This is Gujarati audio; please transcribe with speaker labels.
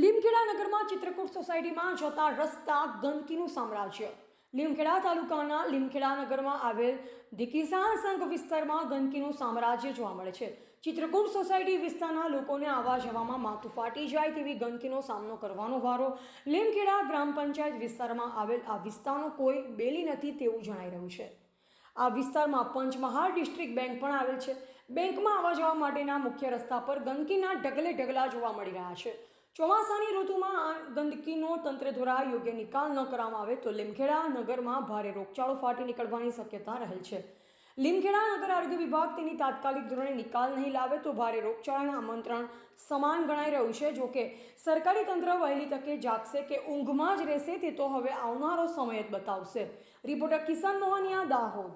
Speaker 1: લીમખેડા નગરમાં ચિત્રકૂટ સોસાયટીમાં જતા રસ્તા ગંદકીનું સામ્રાજ્ય. લીમખેડા તાલુકાના લીમખેડા નગરમાં આવેલ દિકિસાન સંઘ વિસ્તારમાં ગંદકીનું સામ્રાજ્ય જોવા મળે છે. ચિત્રકૂટ સોસાયટી વિસ્તારના લોકોને આવવા જવામાં માથું ફાટી જાય તેવી ગંદકીનો સામનો કરવાનો વારો લીમખેડા ગ્રામ પંચાયત વિસ્તારમાં આવેલ આ વિસ્તારનો કોઈ બેલી નથી તેવું જણાઈ રહ્યું છે. આ વિસ્તારમાં પંચમહાલ ડિસ્ટ્રિક્ટ બેંક પણ આવેલ છે. બેંકમાં આવવા જવા માટેના મુખ્ય રસ્તા પર ગંદકીના ઢગલે ઢગલા જોવા મળી રહ્યા છે. ચોમાસાની ઋતુમાં ગંદકીનો તંત્ર દ્વારા યોગ્ય નિકાલ ન કરવામાં આવે તો લીમખેડા નગરમાં ભારે રોગચાળો ફાટી નીકળવાની શક્યતા રહેલ છે. લીમખેડા નગર આરોગ્ય વિભાગ તેની તાત્કાલિક ધોરણે નિકાલ નહીં લાવે તો ભારે રોગચાળાના આમંત્રણ સમાન ગણાઈ રહ્યું છે. જો કે સરકારી તંત્ર વહેલી તકે જાગશે કે ઊંઘમાં જ રહેશે તે તો હવે આવનારો સમય જ બતાવશે. રિપોર્ટર કિસાન મોહનિયા દાહોદ.